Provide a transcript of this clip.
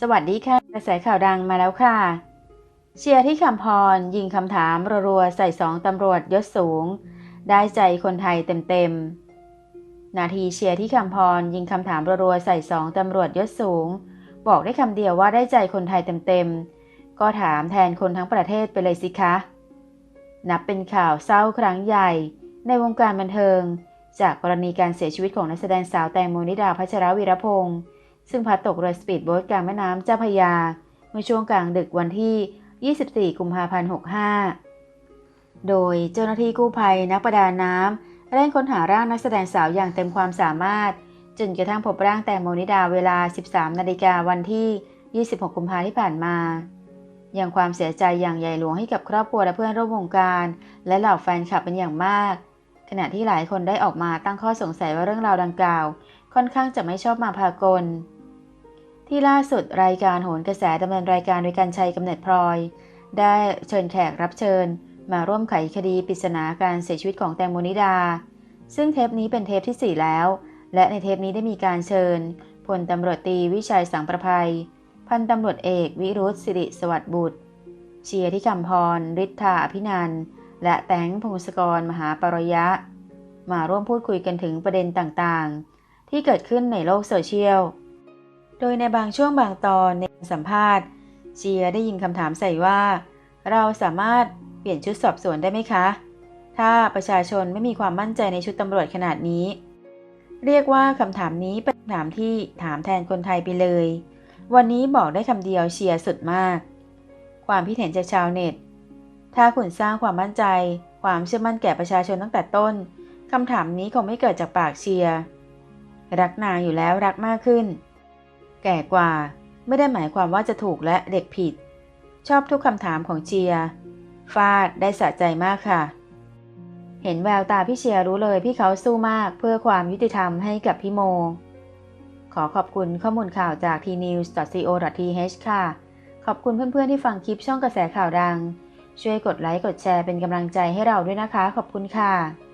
สวัสดีค่ะ กระแสข่าวดังมาแล้วค่ะ เชียร์ที่คำพร ยิงคำถามรัวๆใส่สองตำรวจยศสูง ได้ใจคนไทยเต็มๆ นาทีเชียร์ที่คำพร ยิงคำถามรัวๆใส่สองตำรวจยศสูง บอกได้คำเดียวว่าได้ใจคนไทยเต็มๆ ก็ถามแทนคนทั้งประเทศไปเลยสิคะ นับเป็นข่าวเศร้าครั้งใหญ่ ในวงการบันเทิง จากกรณีการเสียชีวิตของนักแสดงสาวแตงโมนิดาพัชรวีรพงศ์ ซึ่งพัดตกเรือสปีดโบ๊ทกลางแม่น้ำเจ้าพยา เมื่อช่วงกลางดึกวันที่ 24 กุมภาพันธ์ 65 โดยเจ้าหน้าที่กู้ภัยนักประดาน้ำเร่งค้นหาร่างนักแสดงสาวอย่างเต็มความสามารถ จนกระทั่งพบร่างแตงโมนิดาเวลา 13 นาฬิกาวันที่ 26 กุมภาพันธ์ที่ผ่านมายังความเสียใจอย่างใหญ่หลวงให้กับครอบครัวและเพื่อนร่วมวงการ และเหล่าแฟนคลับเป็นอย่างมาก ขณะที่หลายคนได้ออกมาตั้งข้อสงสัยว่าเรื่องราวดังกล่าว ค่อนข้างจะไม่ชอบมาพากล ที่ล่าสุดรายการโหนกระแสดำเนินรายการโดยการชัยกำเนิดพลอย ได้เชิญแขกรับเชิญ มาร่วมไขคดีปริศนาการเสียชีวิตของแตงโมนิดา ซึ่งเทปนี้เป็นเทปที่ 4 แล้ว และในเทปนี้ได้มีการเชิญพลตำรวจตีวิชัยสังประภัย พันตำรวจเอกวิรุธสิริสวัสดิ์บุตร เชียร์ที่คำพรฤทธาอภินันและแตงพงศกรมหาปรยะ มาร่วมพูดคุยกันถึงประเด็นต่างๆ ที่เกิดขึ้นในโลกโซเชียล โดยในบางช่วงบางตอนในสัมภาษณ์ เชียได้ยิงคำถามใส่ว่า เราสามารถเปลี่ยนชุดสอบสวนได้ไหมคะ ถ้าประชาชนไม่มีความมั่นใจในชุดตำรวจขนาดนี้ เรียกว่าคำถามนี้เป็นคำถามที่ถามแทนคนไทยไปเลย วันนี้บอกได้คำเดียวเชียสุดมาก ความคิดเห็นจากชาวเน็ต ถ้าคุณสร้างความมั่นใจ ความเชื่อมั่นแก่ประชาชนตั้งแต่ต้นคำถามนี้คงไม่เกิดจากปากเชียร์รักนางอยู่แล้วรักมากขึ้น แก่กว่า ไม่ได้หมายความว่าจะถูกและเด็กผิด ชอบทุกคำถามของเชียร์ฟาดได้สะใจมากค่ะ เห็นแววตาพี่เชียร์รู้เลยพี่เขาสู้มากเพื่อความยุติธรรมให้กับพี่โม ขอขอบคุณข้อมูลข่าวจาก tnews.co.th ค่ะ ขอบคุณเพื่อนๆที่ฟังคลิปช่องกระแสข่าวดัง ช่วยกดไลค์กดแชร์เป็นกำลังใจให้เราด้วยนะคะ ขอบคุณค่ะ